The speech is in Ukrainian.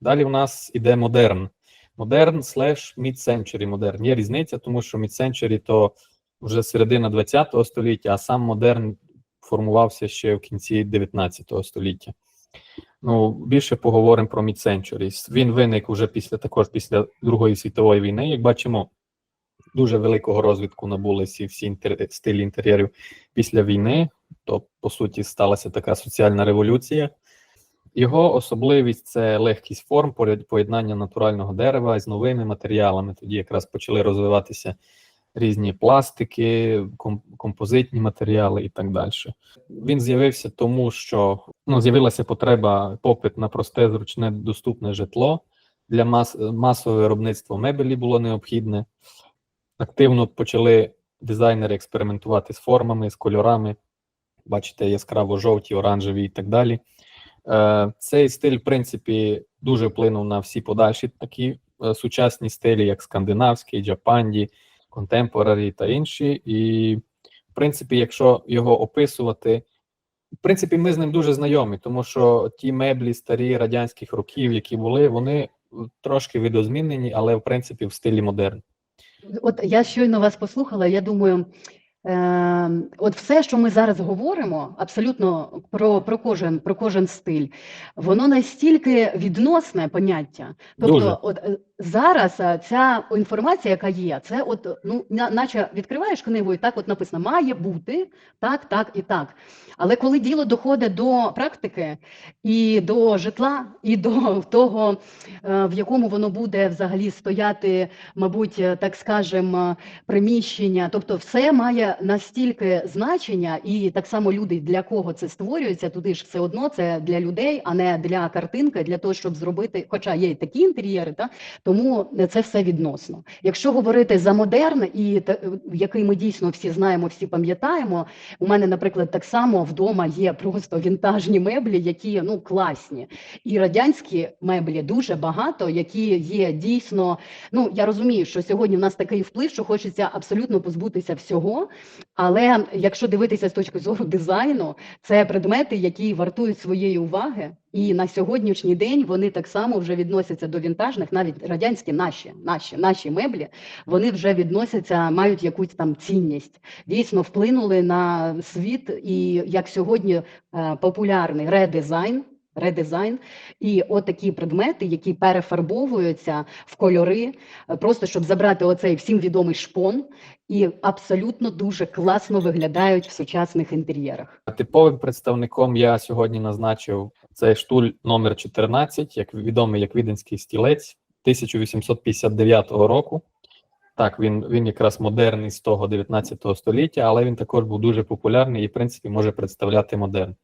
Далі в нас іде модерн. Модерн слеш mid-century модерн. Є різниця, тому що mid-century то вже середина 20 століття, а сам модерн формувався ще в кінці 19 століття. Ну, більше поговоримо про mid-century. Він виник уже після також після Другої світової війни. Як бачимо, дуже великого розвитку набули всі, всі інтер... стилі інтер'єрів після війни. То, по суті, сталася така соціальна революція. Його особливість це легкість форм, поєднання натурального дерева з новими матеріалами. Тоді якраз почали розвиватися різні пластики, композитні матеріали і так далі. Він з'явився тому, що ну, з'явилася потреба, попит на просте, зручне, доступне житло. Для мас, масового виробництва мебелі було необхідне. Активно почали дизайнери експериментувати з формами, з кольорами. Бачите, яскраво жовті, оранжеві і так далі. Е, Цей стиль, в принципі, дуже вплинув на всі подальші такі е, сучасні стилі, як скандинавський, джапанді, контемпорарі та інші. І, в принципі, якщо його описувати, в принципі, ми з ним дуже знайомі, тому що ті меблі старі радянських років, які були, вони трошки видозмінені, але в принципі в стилі модерн. От я щойно вас послухала, я думаю, от все, що ми зараз говоримо, абсолютно про, про, кожен, про кожен стиль, воно настільки відносне поняття. Тобто, Дуже. от е, зараз е, ця інформація, яка є, це от, ну, наче відкриваєш книгу, і так от написано, має бути так, так і так. Але коли діло доходить до практики і до житла, і до того, е, в якому воно буде взагалі стояти, мабуть, е, так скажемо, приміщення, тобто все має настільки значення, і так само люди, для кого це створюється, туди ж все одно це для людей, а не для картинки, для того, щоб зробити, хоча є й такі інтер'єри, та тому це все відносно. Якщо говорити за модерн, і те- який ми дійсно всі знаємо, всі пам'ятаємо. У мене, наприклад, так само вдома є просто вінтажні меблі, які ну класні, і радянські меблі дуже багато, які є дійсно. Ну я розумію, що сьогодні в нас такий вплив, що хочеться абсолютно позбутися всього. Але якщо дивитися з точки зору дизайну, це предмети, які вартують своєї уваги, і на сьогоднішній день вони так само вже відносяться до вінтажних, навіть радянські наші, наші, наші меблі, вони вже відносяться, мають якусь там цінність. Дійсно вплинули на світ, і як сьогодні е, популярний редизайн. Редизайн і от такі предмети, які перефарбовуються в кольори, е, просто щоб забрати оцей всім відомий шпон, і абсолютно дуже класно виглядають в сучасних інтер'єрах. Типовим представником я сьогодні назначив цей штуль номер 14, як відомий як віденський стілець 1859 року. Так, він, він якраз модерний з того 19 століття, але він також був дуже популярний і, в принципі, може представляти модерн.